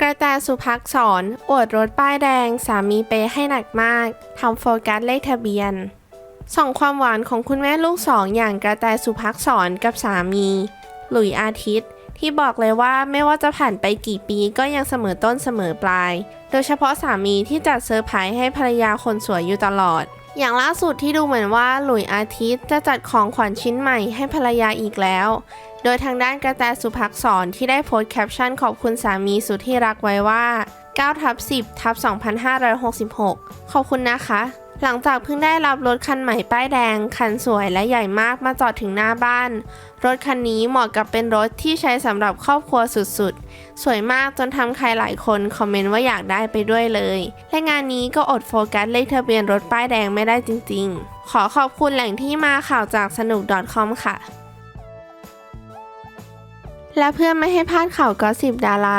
กระแตสุภักษรอวดรถป้ายแดงสามีเปย์ให้หนักมากทำโฟกัสเลขทะเบียนส่องความหวานของคุณแม่ลูกสองอย่างกระแตสุภักษรกับสามี หลุยอาทิตย์ ที่บอกเลยว่าไม่ว่าจะผ่านไปกี่ปีก็ยังเสมอต้นเสมอปลาย โดยเฉพาะสามีที่จัดเซอร์ไพรส์ให้ภรรยาคนสวยอยู่ตลอด อย่างล่าสุดที่ดูเหมือนว่าหลุยอาทิตย์จะจัดของขวัญชิ้นใหม่ให้ภรรยาอีกแล้ว โดยทางด้านกระแตสุภักษรที่ได้โพสต์แคปชั่นขอบคุณสามีสุดที่รักไว้ว่า9ทับ10ทับ2566 ขอบคุณนะคะ หลังจากเพิ่งได้รับรถคันใหม่ป้ายแดง คันสวยและใหญ่มากมาจอดถึงหน้าบ้าน รถคันนี้เหมาะกับเป็นรถที่ใช้สำหรับครอบครัวสุดๆ สวยมากจนทำใครหลายคนคอมเมนต์ว่าอยากได้ไปด้วยเลย และงานนี้ก็อดโฟกัสเลขทะเบียนรถป้ายแดงไม่ได้จริงๆ ขอขอบคุณแหล่งที่มาข่าวจากสนุก .com ค่ะ และเพื่อไม่ให้พลาดข่าวก็สิบดารา